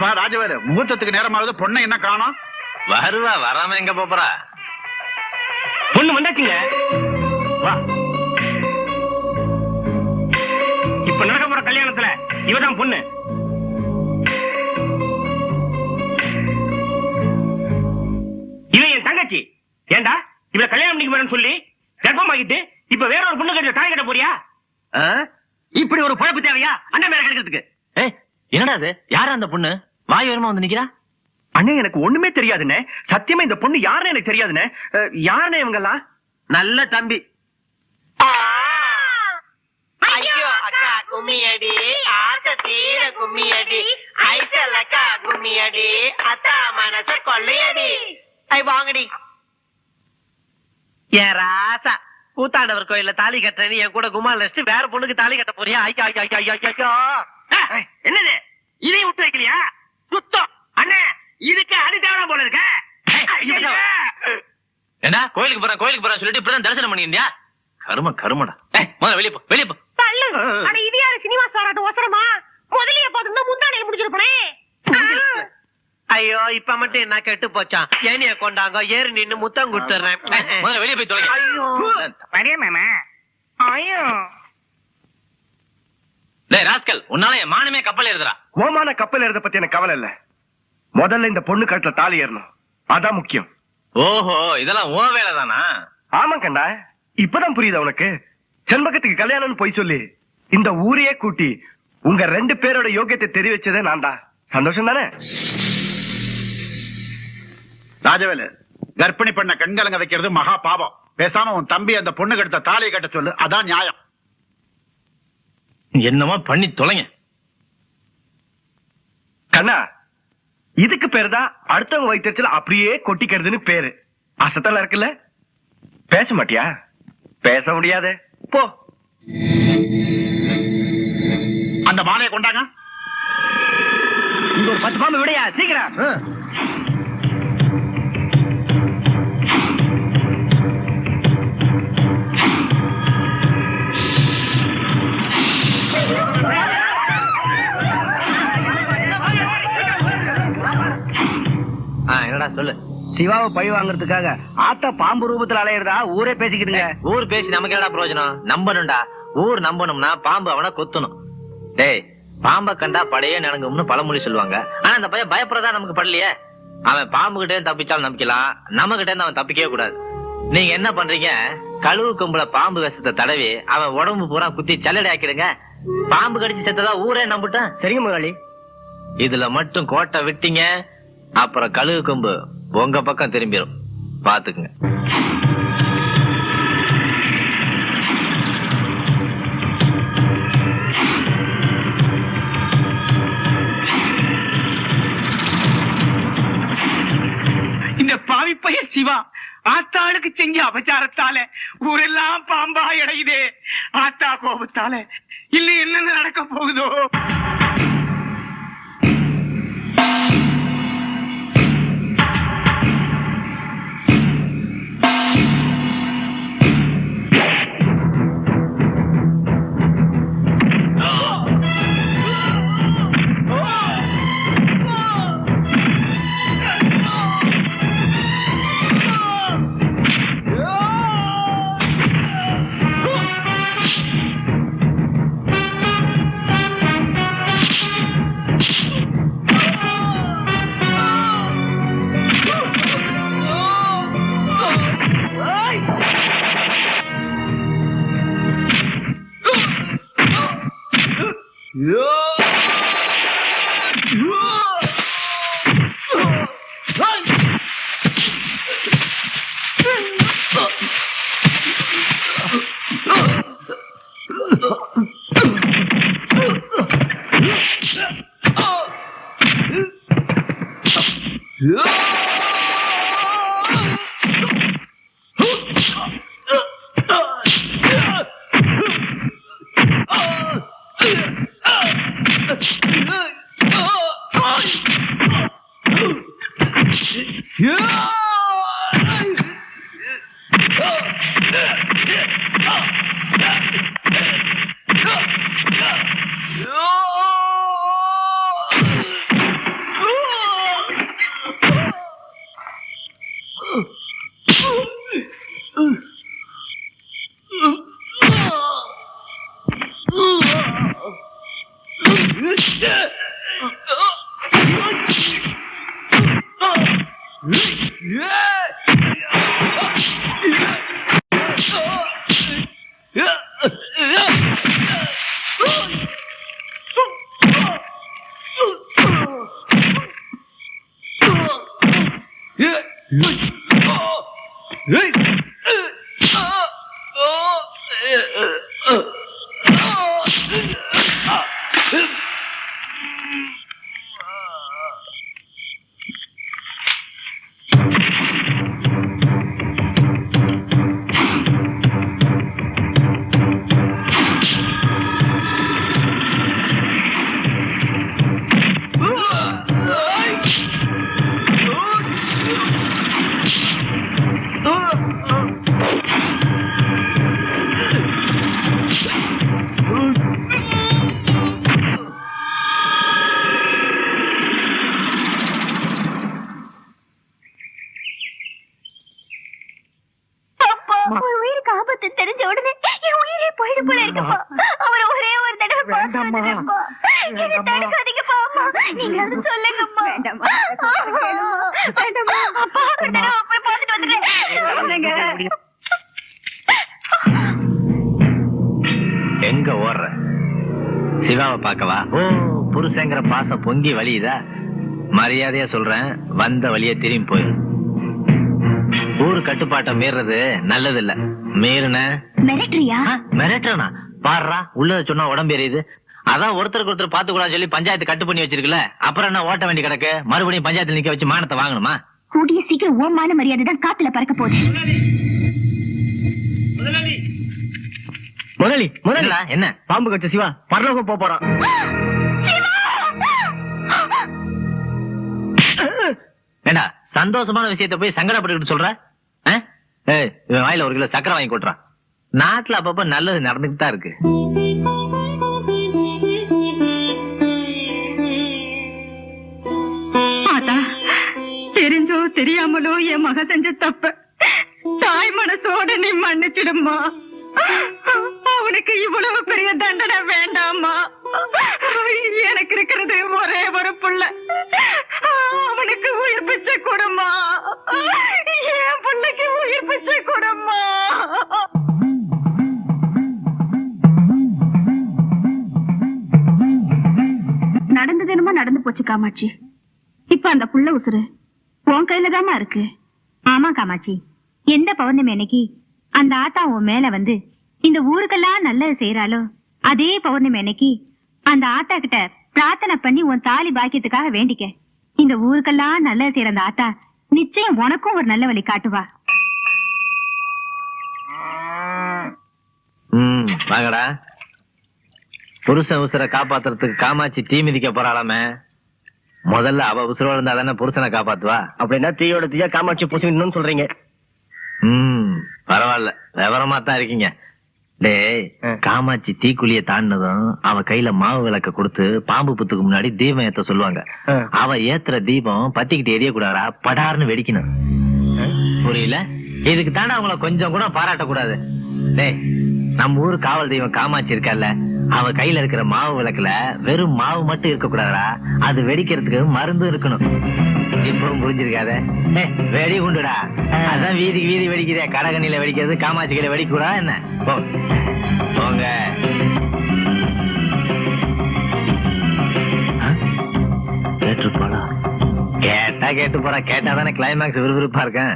என்னப்பா ராஜவேலு முகூர்த்தத்துக்கு நேரமாவது பொண்ணை என்ன காணோம்? வருவா வராம எங்க போறா? பொண்ணு வந்தாச்சுங்க. வா. இப்ப நடக்க போற கல்யாணத்துல இவதான் பொண்ணு. இவ என் தங்கச்சி. ஏண்டா இவள கல்யாணம் பண்ணிக்க போறேன்னு சொல்லி கர்ப்பமாகிட்டு இப்ப வேற ஒரு பொண்ணு கட்ட தாய் கட்ட போறியா? இப்படி ஒரு பழப்பு தேவையா? அண்ணன் மேல கிடைக்கிறதுக்கு. என்னடா அது யாரா அந்த பொண்ணு? வாய் வருமா வந்து நிக்கிறா? அண்ணே எனக்கு ஒண்ணுமே தெரியாதுண்ணே. சத்தியமா இந்த பொண்ணு யாருன்னு எனக்கு தெரியாதுண்ணே. யாருண்ணே இவங்க எல்லாம் நல்ல தம்பி. ஐயோ அக்கா கும்மியடி. ஆசை தீர கும்மியடி. ஐசலக்கா கும்மியடி. அத்தா மனச கொள்ளையடி. ஐ வாங்கடி. ஏன் ராசா கூத்தாண்டவர் கோயில்ல தாலி கட்டுறேன்னு என் கூட வச்சுட்டு வேற பொண்ணுக்கு தாலி கட்ட போறியா? ஐயா ஐயா ஐயா ஐயா ஐயா. என்னது? இதையும் விட்டு வைக்கலையா? சுத்தம் அண்ணே இதுக்கு அது தேவை போல இருக்க. என்ன கோயிலுக்கு போறேன் கோயிலுக்கு போறேன் சொல்லிட்டு இப்பதான் தரிசனம் பண்ணிருந்தியா கரும கருமடா முதல்ல வெளிய போ வெளிய போ. தள்ளு. அட இது யாரு சினிமா ஸ்டாராட்ட ஒசரமா? முதலிய பார்த்து முந்தானையில முடிச்சிருப்பனே ஐயோ இப்ப மட்டும் என்ன கெட்டு போச்சான்? ஏனிய கொண்டாங்க ஏறி நின்னு முத்தம் கொடுத்துறேன் முதல்ல வெளிய போய் தொலைங்க. ஐயோ. மாமா? ஐயோ. டேய் ராஸ்கல் உன்னால என் மானமே கப்பல் ஏறுதுடா. ஓமான கப்பல் ஏறத பத்தி எனக்கு கவலை இல்ல. முதல்ல இந்த பொண்ணு கட்டுல தாலி ஏறணும். அதான் முக்கியம். ஓஹோ இதெல்லாம் ஓ வேலை தானா ஆமா கண்டா இப்பதான் புரியுது உனக்கு? செண்பகத்துக்கு கல்யாணம்னு போய் சொல்லி இந்த ஊரையே கூட்டி உங்க ரெண்டு பேரோட யோகியத்தை தெரிவிச்சதே நான்டா. சந்தோஷம் தானே? ராஜவேலு கர்ப்பிணி பெண்ண கண்கலங்க வைக்கிறது மகா பாவம். பேசாம உன் தம்பி அந்த பொண்ணு கெடுத்த தாலியை கட்ட சொல்லு. அதான் நியாயம். என்னமா பண்ணி தொலைங்க. கண்ணா இதுக்கு பேரு தான் அடுத்தவங்க வைத்தியத்துல அப்படியே கொட்டிக்கிறதுன்னு பேரு. அசத்தல இருக்குல்ல? பேச மாட்டியா? பேச முடியாது. போ. அந்த மாலையை கொண்டாங்க. இங்க ஒரு பத்து பாம்பு விடையா? சீக்கிரம். சிவாவை பழி வாங்குறதுக்காக ஆத்தா பாம்பு ரூபத்துல அலையிறதா ஊரே பேசிக்கிட்டுங்க ஊர் பேசி நமக்கு என்னடா பிரயோஜனம்? நம்பணும்டா. ஊர் நம்பணும்னா பாம்பு அவனை கொத்தணும். டேய் பாம்பை கண்டா படையே நனங்கும்னு பழமொழி சொல்லுவாங்க. ஆனா அந்த பையன் பயப்படுறதா நமக்கு படலையே? அவன் பாம்பு கிட்டே தப்பிச்சாலும் நம்பிக்கலாம். நம்ம கிட்ட அவன் தப்பிக்கவே கூடாது. நீங்க என்ன பண்றீங்க? கழுவு கொம்புல பாம்பு விஷத்தை தடவி அவன் உடம்பு பூரா குத்தி சல்லடை ஆக்கிடுங்க. பாம்பு கடிச்சு செத்ததா ஊரே நம்பிட்டான். சரிங்க முதலாளி இதுல மட்டும் கோட்டை விட்டீங்க. அப்புறம் கழுகு கொம்பு. உங்க பக்கம் திரும்பிடும் பாத்துக்குங்க. இந்த பாவி பையன் சிவா ஆத்தாளுக்கு செஞ்ச அபச்சாரத்தால ஊரெல்லாம் பாம்பா இடையுதே ஆத்தா கோபத்தால இல்ல என்னென்ன நடக்க போகுதோ? Yeah. என்னை தடுக்காதீங்கப்பா அம்மா நீங்க அது சொல்லுங்கம்மா. வேண்டாம்மா. வேண்டாம்மா. அப்பா ஒரு தடவை போய் பார்த்துட்டு வந்துடுறேன். எங்க ஓடுற? சிவாவை பார்க்கவா? ஓ புருஷங்கிற பாசம் பொங்கி வழியுதா? மரியாதையா சொல்றேன் வந்த வழியே திரும்பி போயிரு ஊர் கட்டுப்பாட்டை மீறது நல்லது இல்ல மீறின? மிரட்டுறியா? மிரட்டனா பாடுறா உள்ளத சொன்னா உடம்பு எரியுது. அதான் ஒருத்தருக்கு ஒருத்தர் பாத்து கூடாது சொல்லி பஞ்சாயத்து கட்டு பண்ணி வச்சிருக்கல அப்புறம் என்ன ஓட்ட வேண்டி கிடக்கு? மறுபடியும் பஞ்சாயத்துல நிக்க வச்சு மானத்தை வாங்கணுமா? கூடிய சீக்கிரம் ஓமான மரியாதை தான் காத்துல பறக்க போகுது. முதலி முதலி என்ன? பாம்பு கச்ச சிவா பரலோகம் போப் போறான். ஏண்டா சந்தோஷமான விஷயத்த போய் சங்கடப்பட்டுக்கிட்டு சொல்ற? ஆ? ஏய் இவன் வாயில ஒரு கிலோ சக்கரை வாங்கி கொட்டுறான் நாட்டுல அப்பப்ப நல்லது நடந்துட்டு தான் இருக்கு. தெரியாமலோ என் மக செஞ்ச தப்ப தாய் மனசோட நீ மன்னிச்சிடுமா அவனுக்கு இவ்வளவு பெரிய தண்டனை வேண்டாமா எனக்கு இருக்கிறது ஒரே ஒரு புள்ள. அவனுக்கு உயிர் பிச்சை கொடுமா என் பிள்ளைக்கு உயிர் பிச்சை கொடுமா நடந்தது என்னமோ நடந்து போச்சு காமாட்சி. இப்ப அந்த புள்ள உசுரு உன் கையில தாமா இருக்கு. ஆமா காமாட்சி. எந்த பௌர்ணமி அன்னைக்கு அந்த ஆத்தா உன் மேல வந்து இந்த ஊருக்கெல்லாம் நல்லது செய்யறாளோ அதே பௌர்ணமி அன்னைக்கு அந்த ஆத்தா கிட்ட பிரார்த்தனை பண்ணி உன் தாலி பாக்கியத்துக்காக வேண்டிக்க. இந்த ஊருக்கெல்லாம் நல்லது செய்யற அந்த ஆத்தா நிச்சயம் உனக்கும் ஒரு நல்ல வழி காட்டுவா. வாங்கடா. புருஷன் உசுரை காப்பாத்துறதுக்கு காமாட்சி தீ மிதிக்க போறாளாமே. முதல்ல அவ உசுரோட இருந்தா தானே புருஷனை காப்பாத்துவா? அப்படின்னா தீயோட தீயா காமாட்சி பூசிக்கணும்னு சொல்றீங்க. ம் பரவாயில்ல. விவரமா தான் இருக்கீங்க. டேய். காமாட்சி தீக்குழிய தாண்டினதும் அவ கையில மாவு விளக்க கொடுத்து பாம்பு புத்துக்கு முன்னாடி தீபம் ஏத்த சொல்லுவாங்க. அவ ஏத்துற தீபம் பத்திக்கிட்டு எரிய கூடாதா படார்னு வெடிக்கணும். புரியல? இதுக்கு தானே அவங்கள கொஞ்சம் கூட பாராட்ட கூடாது டேய் நம்ம ஊர் காவல் தெய்வம் காமாட்சி இருக்கல்ல அவ கையில இருக்கிற மாவு விளக்குல வெறும் மாவு மட்டும் இருக்க கூடாதா அது வெடிக்கிறதுக்கு மருந்து இருக்கணும். இப்பவும் புரிஞ்சிருக்காத? வெடி குண்டுடா. அதான் வீதிக்கு வீதி வெடிக்குதே. கடகண்ணில வெடிக்கிறது காமாட்சி கையில வெடிக்க கூடா என்ன. போங்க? கேட்டிருப்பாளா? கேட்டா கேட்டு போறா கேட்டா தானே கிளைமேக்ஸ் விறுவிறுப்பா இருக்கேன்.